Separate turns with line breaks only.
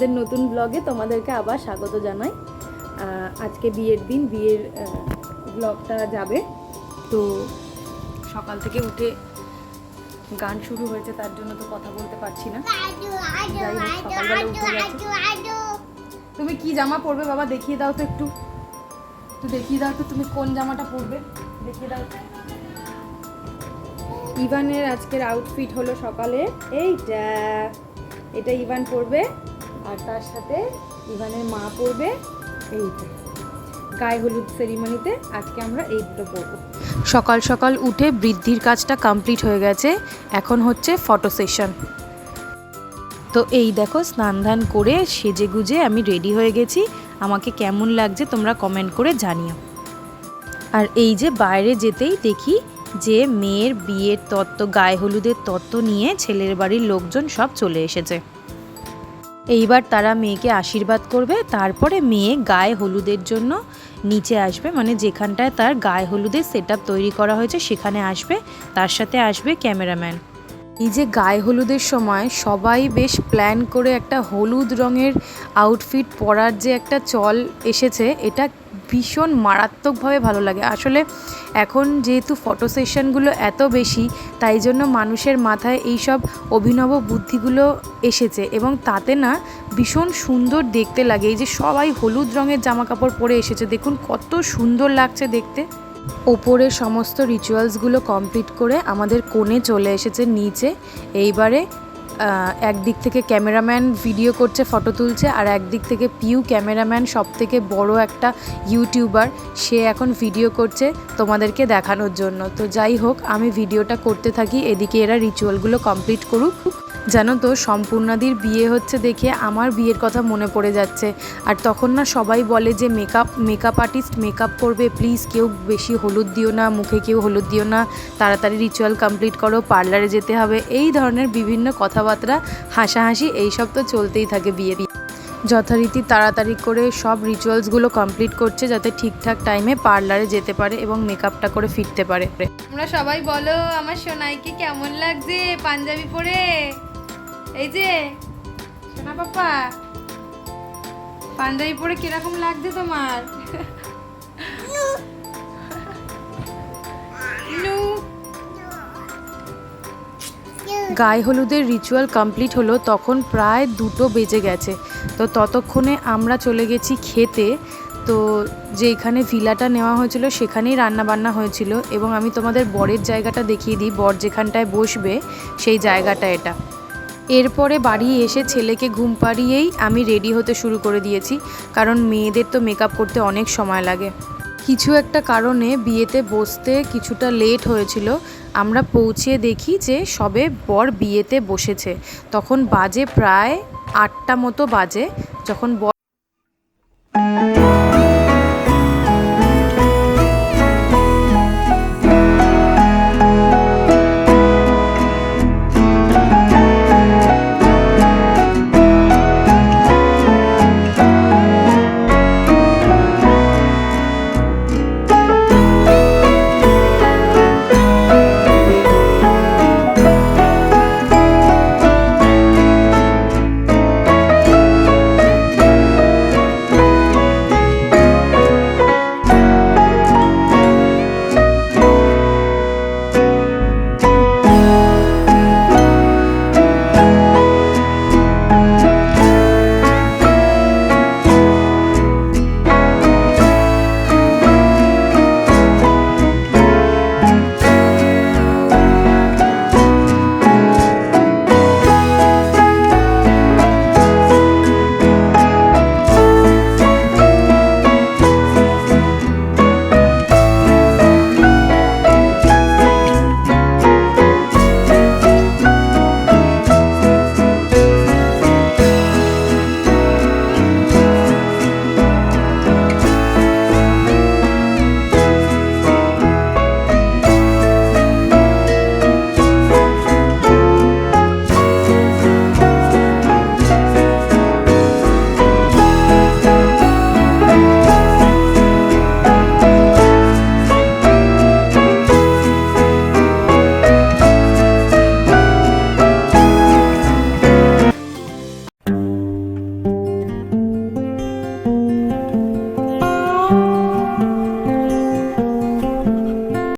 আমাদের নতুন ব্লগে তোমাদেরকে আবার স্বাগত জানাই। আজকে বিয়ের দিন, বিয়ের ব্লগটা যাবে। তো সকাল থেকে উঠে গান শুরু হয়েছে, তার জন্য তো কথা বলতে পারছি না। তুমি কি জামা পরবে বাবা? দেখিয়ে দাও তো একটু। একটু দেখিয়ে দাও তো তুমি কোন জামাটা পরবে। দেখিয়ে দাও। তো। ইভানের আজকের আউটফিট হলো সকালে। এইটা। এটা ইভান পরবে। আর তার সাথে ইভানের মা পড়বে এইটা। গায়ে হলুদ সেরিমনিতে আজকে আমরা এই দুটো পরবো সকাল সকাল উঠে বৃদ্ধির কাজটা কমপ্লিট হয়ে গেছে। এখন হচ্ছে ফটো সেশন তো এই দেখো, স্নান ধান করে সেজে গুজে আমি রেডি হয়ে গেছি। আমাকে কেমন লাগছে তোমরা কমেন্ট করে জানিও। আর এই যে বাইরে যেতেই দেখি যে মেয়ের বিয়ের তত্ত্ব, গায়ে হলুদের তত্ত্ব নিয়ে ছেলের বাড়ির লোকজন সব চলে এসেছে। এইবার তারা মেয়েকে আশীর্বাদ করবে, তারপরে মেয়ে গায়ে হলুদের জন্য নিচে আসবে মানে যেখানটায় তার গায়ে হলুদের সেট তৈরি করা হয়েছে সেখানে আসবে, তার সাথে আসবে ক্যামেরাম্যান এই যে গায়ে হলুদের সময় সবাই বেশ প্ল্যান করে একটা হলুদ রঙের আউটফিট পরার যে একটা চল এসেছে, এটা ভীষণ মারাত্মকভাবে ভালো লাগে। আসলে এখন যেহেতু ফটো সেশনগুলো এত বেশি, তাই জন্য মানুষের মাথায় এই সব অভিনব বুদ্ধিগুলো এসেছে এবং তাতে না ভীষণ সুন্দর দেখতে লাগে। এই যে সবাই হলুদ রঙের জামা কাপড় পরে এসেছে, দেখুন কত সুন্দর লাগছে দেখতে। ওপরে সমস্ত রিচুয়ালসগুলো কমপ্লিট করে আমাদের কোণে চলে এসেছে নিচে। এইবারে একদিক থেকে ক্যামেরাম্যান ভিডিও করছে, ফটো তুলছে, আর একদিক থেকে পিউ ক্যামেরাম্যান সব থেকে বড় একটা ইউটিউবার। সে এখন ভিডিও করছে তোমাদেরকে দেখানোর জন্য। তো যাই হোক, আমি ভিডিওটা করতে থাকি, এদিকে এরা রিচুয়ালগুলো কমপ্লিট করুক। জানো তো, সম্পূর্ণাদির বিয়ে হচ্ছে দেখে আমার বিয়ের কথা মনে পড়ে যাচ্ছে। আর তখন না সবাই বলে যে মেকআপ মেকআপ আর্টিস্ট মেকআপ করবে প্লিজ কেউ বেশি হলুদ দিও না, মুখে কেউ হলুদ দিও না, তাড়াতাড়ি রিচুয়াল কমপ্লিট করো পার্লারে যেতে হবে। এই ধরনের বিভিন্ন কথাবার্তা, হাসাহাসি, এইসব তো চলতেই থাকে বিয়ে যথারীতি তাড়াতাড়ি করে সব রিচুয়ালসগুলো কমপ্লিট করছে যাতে ঠিকঠাক টাইমে পার্লারে যেতে পারে এবং মেকআপটা করে ফিরতে পারে। তোমরা সবাই বলো, আমার সোনাইকে কেমন লাগছে? পাঞ্জাবি পরে? এই যে, সোনা পাপা, পাঞ্জাবি পরে কীরকম লাগছে তোমার? গায়ে হলুদের রিচুয়াল কমপ্লিট হলো, তখন প্রায় দুটো বেজে গেছে। তো ততক্ষণে আমরা চলে গেছি খেতে। তো যেখানে ভিলাটা নেওয়া হয়েছিল, সেখানেই রান্না বান্না হয়েছিল। এবং আমি তোমাদের বরের জায়গাটা দেখিয়ে দিই, বর যেখানটায় বসবে, সেই জায়গাটা এটা। এরপরে বাড়ি এসে ছেলেকে ঘুম পাড়িয়েই আমি রেডি হতে শুরু করে দিয়েছি, কারণ মেয়েদের তো মেকআপ করতে অনেক সময় লাগে। কিছু একটা কারণে বিয়েতে বসতে কিছুটা লেট হয়েছিল। আমরা পৌঁছে দেখি যে সবে বর বিয়েতে বসেছে। তখন বাজে প্রায় আটটা মতো বাজে, যখন বর